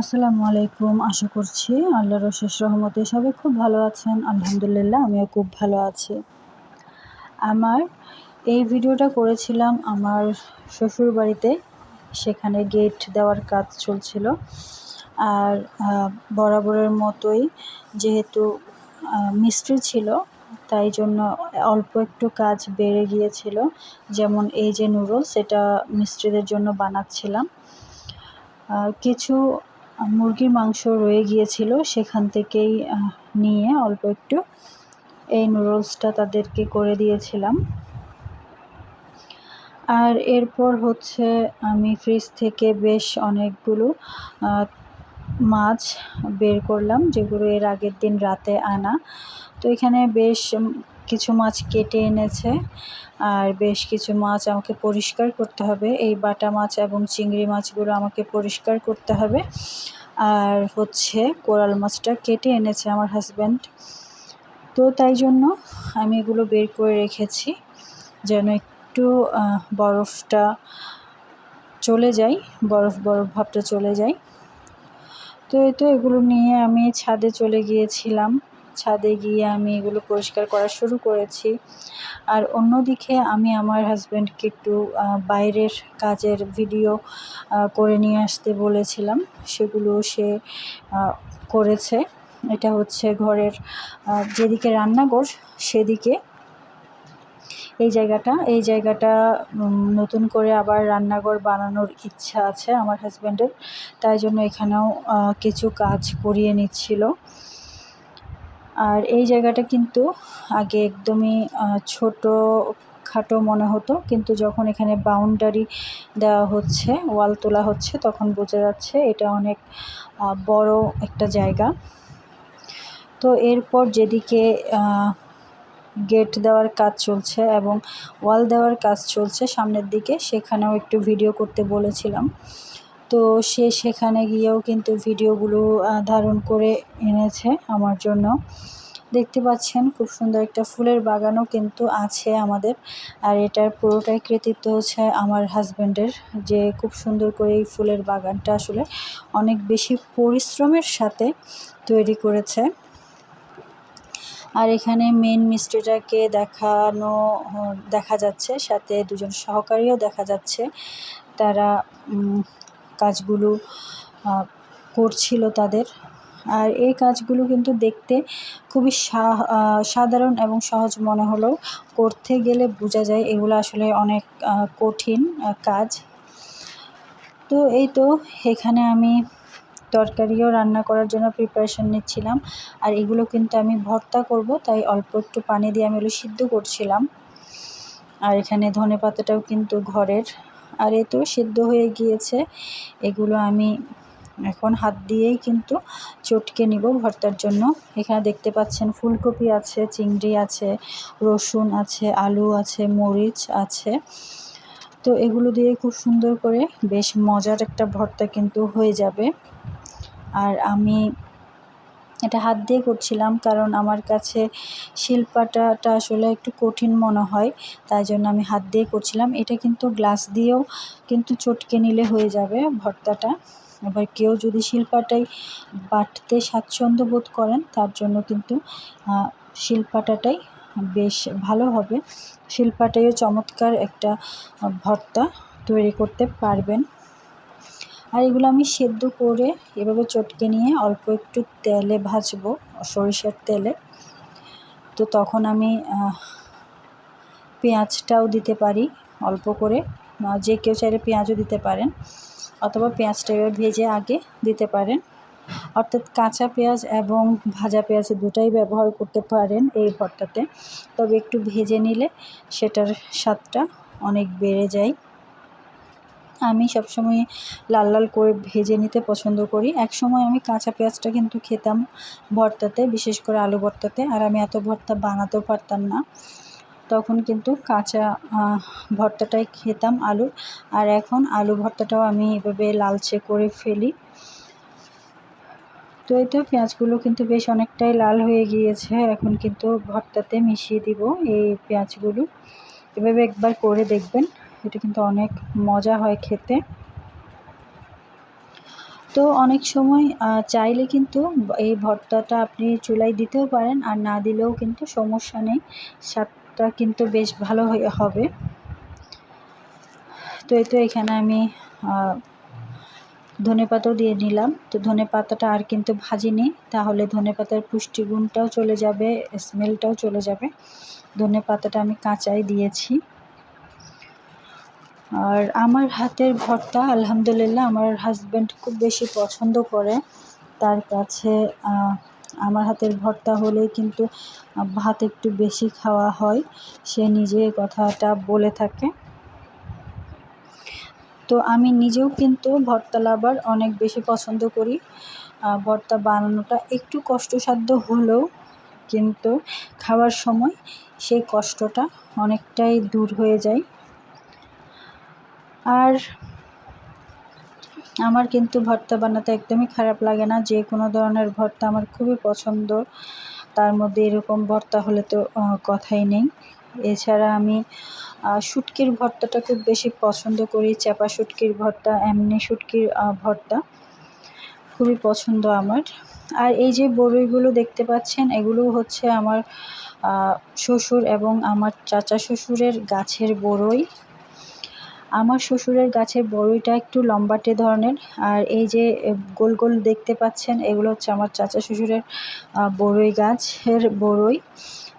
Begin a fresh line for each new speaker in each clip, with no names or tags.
আসসালামু আলাইকুম। আশা করছি আল্লাহর অশেষ রহমতে সবাই খুব ভালো আছেন। আলহামদুলিল্লাহ, আমিও খুব ভালো আছি। আমার এই ভিডিওটা করেছিলাম আমার শ্বশুর বাড়িতে সেখানে গেট দেওয়ার কাজ চলছিল। আর বরাবরের মতোই যেহেতু মিস্ত্রি ছিল, তাই জন্য অল্প একটু কাজ বেড়ে গিয়েছিল। যেমন এই যে নুডলস সেটা মিস্ত্রিদের জন্য বানাচ্ছিলাম। কিছু মুরগির মাংস রয়ে গিয়েছিল, সেখান থেকেই নিয়ে অল্প একটু এই নুডলসটা তাদেরকে করে দিয়েছিলাম। আর এরপর হচ্ছে আমি ফ্রিজ থেকে বেশ অনেকগুলো মাছ বের করলাম, যেগুলো এর আগের দিন রাতে আনা। তো এখানে বেশ কিছু মাছ কেটে এনেছে আর বেশ কিছু মাছ আমাকে পরিষ্কার করতে হবে। এই বাটা মাছ এবং চিংড়ি মাছগুলো আমাকে পরিষ্কার করতে হবে। আর হচ্ছে কোরাল মাছটা কেটে এনেছে আমার হাজব্যান্ড তো তাই জন্য আমি এগুলো বের করে রেখেছি যেন একটু বরফটা চলে যায়, বরফ বরফ ভাবটা চলে যায়। তো এই তো এগুলো নিয়ে আমি ছাদে চলে গিয়েছিলাম। ছাদে গিয়ে আমি এগুলো পরিষ্কার করা শুরু করেছি। আর অন্যদিকে আমি আমার হাজব্যান্ডকে একটু বাইরের কাজের ভিডিও করে নিয়ে আসতে বলেছিলাম। সেগুলো সে করেছে। এটা হচ্ছে ঘরের যেদিকে রান্নাঘর সেদিকে। এই জায়গাটা এই জায়গাটা নতুন করে আবার রান্নাঘর বানানোর ইচ্ছা আছে আমার হাজব্যান্ডের তাই জন্য এখানেও কিছু কাজ করিয়ে নিচ্ছিল। আর এই জায়গাটা কিন্তু আগে একদমই ছোট খাটো মনে হতো, কিন্তু যখন এখানে বাউন্ডারি দেওয়া হচ্ছে ওয়াল তোলা হচ্ছে, তখন বোঝা যাচ্ছে এটা অনেক বড় একটা জায়গা। তো এরপর যেদিকে গেট দেওয়ার কাজ চলছে এবং ওয়াল দেওয়ার কাজ চলছে সামনের দিকে, সেখানেও একটু ভিডিও করতে বলেছিলাম। তো সে সেখানে গিয়েও কিন্তু ভিডিওগুলো ধারণ করে এনেছে আমার জন্য। দেখতে পাচ্ছেন খুব সুন্দর একটা ফুলের বাগানও কিন্তু আছে আমাদের। আর এটার পুরোটাই কৃতিত্ব হচ্ছে আমার হাজব্যান্ডের যে খুব সুন্দর করে এই ফুলের বাগানটা আসলে অনেক বেশি পরিশ্রমের সাথে তৈরি করেছে। আর এখানে মেন মিস্ত্রিটাকে দেখানো, দেখা যাচ্ছে, সাথে দুজন সহকারীও দেখা যাচ্ছে। তারা কাজগুলো করছিল তাদের। আর এই কাজগুলো কিন্তু দেখতে খুবই সাধারণ এবং সহজ মনে হলেও করতে গেলে বোঝা যায় এগুলো আসলে অনেক কঠিন কাজ। তো এই তো এখানে আমি তরকারিও রান্না করার জন্য প্রিপারেশান নিচ্ছিলাম। আর এগুলো কিন্তু আমি ভর্তা করব, তাই অল্প একটু পানি দিয়ে আমি এগুলো সিদ্ধ করছিলাম। আর এখানে ধনে পাতাটাও কিন্তু ঘরের আর এ তো সিদ্ধ হয়ে গিয়েছে। এগুলো আমি এখন হাত দিয়েই কিন্তু চটকে নিব ভর্তার জন্য। এখানে দেখতে পাচ্ছেন ফুলকপি আছে, চিংড়ি আছে, রসুন আছে, আলু আছে, মরিচ আছে। তো এগুলো দিয়ে খুব সুন্দর করে বেশ মজার একটা ভর্তা কিন্তু হয়ে যাবে। আর আমি এটা হাত দিয়ে করছিলাম কারণ আমার কাছে শিল্পাটাটা আসলে একটু কঠিন মনে হয়, তাই জন্য আমি হাত দিয়ে করছিলাম। এটা কিন্তু গ্লাস দিয়েও কিন্তু চটকে নিলে হয়ে যাবে ভর্তাটা। আবার কেউ যদি শিল্পাটাই বাটতে স্বাচ্ছন্দ্য বোধ করেন, তার জন্য কিন্তু শিল্পাটাটাই বেশ ভালো হবে। শিল্পাটাইও চমৎকার একটা ভর্তা তৈরি করতে পারবেন। আর এগুলো আমি সেদ্ধ করে এভাবে চটকে নিয়ে অল্প একটু তেলে ভাজবো, সরিষার তেলে। তো তখন আমি পেঁয়াজটাও দিতে পারি অল্প করে। যে কেউ চাইলে পেঁয়াজও দিতে পারেন অথবা পেঁয়াজটা এবার ভেজে আগে দিতে পারেন। অর্থাৎ কাঁচা পেঁয়াজ এবং ভাজা পেঁয়াজ দুটাই ব্যবহার করতে পারেন এই ভর্তাতে। তবে একটু ভেজে নিলে সেটার স্বাদটা অনেক বেড়ে যায়। আমি সবসময় লাল লাল করে ভেজে নিতে পছন্দ করি। এক সময় আমি কাঁচা পেঁয়াজটা কিন্তু খেতাম ভর্তাতে, বিশেষ করে আলু ভর্তাতে। আর আমি এত ভর্তা বানাতেও পারতাম না। তখন কিন্তু কাঁচা ভর্তাটাই খেতাম আলুর। আর এখন আলু ভর্তাটাও আমি এভাবে লালচে করে ফেলি। তো এই তো পেঁয়াজগুলো কিন্তু বেশ অনেকটাই লাল হয়ে গিয়েছে। এখন কিন্তু ভর্তাতে মিশিয়ে দিব এই পেঁয়াজগুলো। এভাবে একবার করে দেখবেন। এটা কিন্তু অনেক মজা হয় খেতে। তো অনেক সময় চাইলে কিন্তু এই ভর্তাটা আপনি চুলায় দিতেও পারেন, আর না দিলেও কিন্তু সমস্যা নেই। স্বাদটা কিন্তু বেশ ভালো হবে। তো এই তো এখানে আমি ধনে পাতাও দিয়ে নিলাম। তো ধনে পাতাটা আর কিন্তু ভাজিনি, তাহলে ধনে পাতার পুষ্টিগুণটাও চলে যাবে, স্মেলটাও চলে যাবে। ধনে পাতাটা আমি কাঁচাই দিয়েছি। আর আমার হাতের ভর্তা, আলহামদুলিল্লাহ, আমার হাজব্যান্ড খুব বেশি পছন্দ করে। তার কাছে আমার হাতের ভর্তা হলেই কিন্তু ভাত একটু বেশি খাওয়া হয়। সে নিজে কথাটা বলে থাকে। তো আমি নিজেও কিন্তু ভর্তা লাভার অনেক বেশি পছন্দ করি। ভর্তা বানানোটা একটু কষ্টসাধ্য হলেও কিন্তু খাওয়ার সময় সেই কষ্টটা অনেকটাই দূর হয়ে যায়। আর আমার কিন্তু ভর্তা বানাতে একদমই খারাপ লাগে না। যে কোনো ধরনের ভর্তা আমার খুবই পছন্দ। তার মধ্যে এরকম ভর্তা হলে তো কথাই নেই। এছাড়া আমি শুটকির ভর্তাটা খুব বেশি পছন্দ করি। চাপা শুটকির ভর্তা, এমনি শুটকির ভর্তা খুবই পছন্দ আমার। আর এই যে বড়ইগুলো দেখতে পাচ্ছেন, এগুলো হচ্ছে আমার শ্বশুর এবং আমার চাচা শ্বশুরের গাছের বড়ই। আমার শ্বশুরের গাছের বড়ইটা একটু লম্বাটে ধরনের, আর এই যে গোল গোল দেখতে পাচ্ছেন, এগুলো হচ্ছে আমার চাচা শ্বশুরের বড়ই গাছের বড়ই।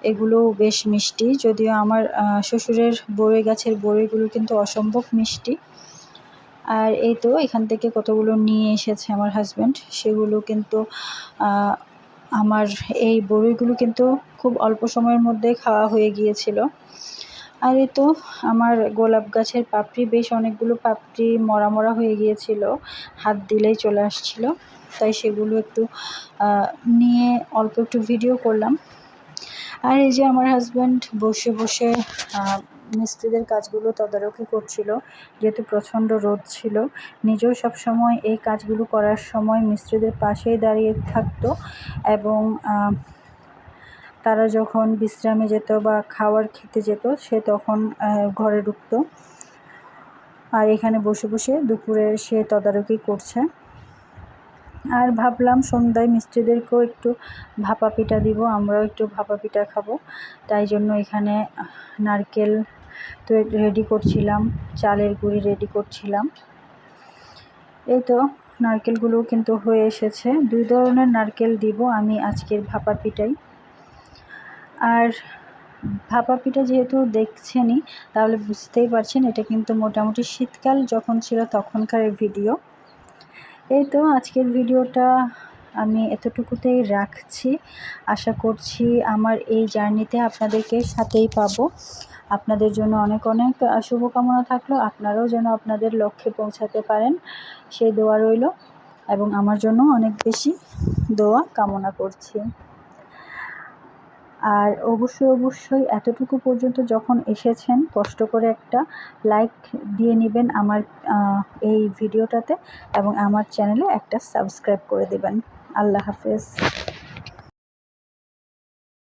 এগুলো বেশ মিষ্টি, যদিও আমার শ্বশুরের বড়ই গাছের বড়ইগুলো কিন্তু অসম্ভব মিষ্টি। আর এই তো, এখান থেকে কতগুলো নিয়ে এসেছে আমার হাজব্যান্ড সেগুলো কিন্তু আমার এই বড়ইগুলো কিন্তু খুব অল্প সময়ের মধ্যে খাওয়া হয়ে গিয়েছিল। আর এ তো, আমার গোলাপ গাছের পাপড়ি, বেশ অনেকগুলো পাপড়ি মরা মরা হয়ে গিয়েছিল, হাত দিলেই চলে আসছিল। তাই সেগুলো একটু নিয়ে অল্প একটু ভিডিও করলাম। আর এই যে আমার হাজব্যান্ড বসে বসে মিস্ত্রিদের কাজগুলো তদারকি করছিল, যেহেতু প্রচণ্ড রোদ ছিল, নিজেও সবসময় এই কাজগুলো করার সময় মিস্ত্রিদের পাশেই দাঁড়িয়ে থাকতো এবং তারা যখন বিশ্রামে যেত বা খাওয়ার খেতে যেত, সে তখন ঘরে ঢুকতো। আর এখানে বসে বসে দুপুরে সে তদারকি করছে। আর ভাবলাম সন্ধ্যায় মিস্ত্রিদেরকেও একটু ভাপা পিঠা দিব, আমরাও একটু ভাপা পিঠা খাব। তাই জন্য এখানে নারকেল তো রেডি করছিলাম, চালের গুঁড়ি রেডি করছিলাম। এই তো নারকেলগুলো কিন্তু হয়ে এসেছে। দুই ধরনের নারকেল দিব আমি আজকের ভাপা পিঠাই আর ভাপা পিঠা যেহেতু দেখছেনই, তাহলে বুঝতেই পারছেন, এটা কিন্তু মোটামুটি শীতকাল যখন ছিল তখনকার ভিডিও। এই তো আজকের ভিডিওটা আমি এতটুকুতেই রাখছি। আশা করছি আমার এই জার্নিতে আপনাদেরকে সাথেই পাবো। আপনাদের জন্য অনেক অনেক শুভকামনা থাকল। আপনারাও যেন আপনাদের লক্ষ্যে পৌঁছাতে পারেন, সেই দোয়া রইল। এবং আমার জন্য অনেক বেশি দোয়া কামনা করছি। আর অবশ্যই অবশ্যই এতটুকু পর্যন্ত যখন এসেছেন, কষ্ট করে একটা লাইক দিয়ে নেবেন আমার এই ভিডিওটাতে এবং আমার চ্যানেলে একটা সাবস্ক্রাইব করে দেবেন। আল্লাহ হাফেজ।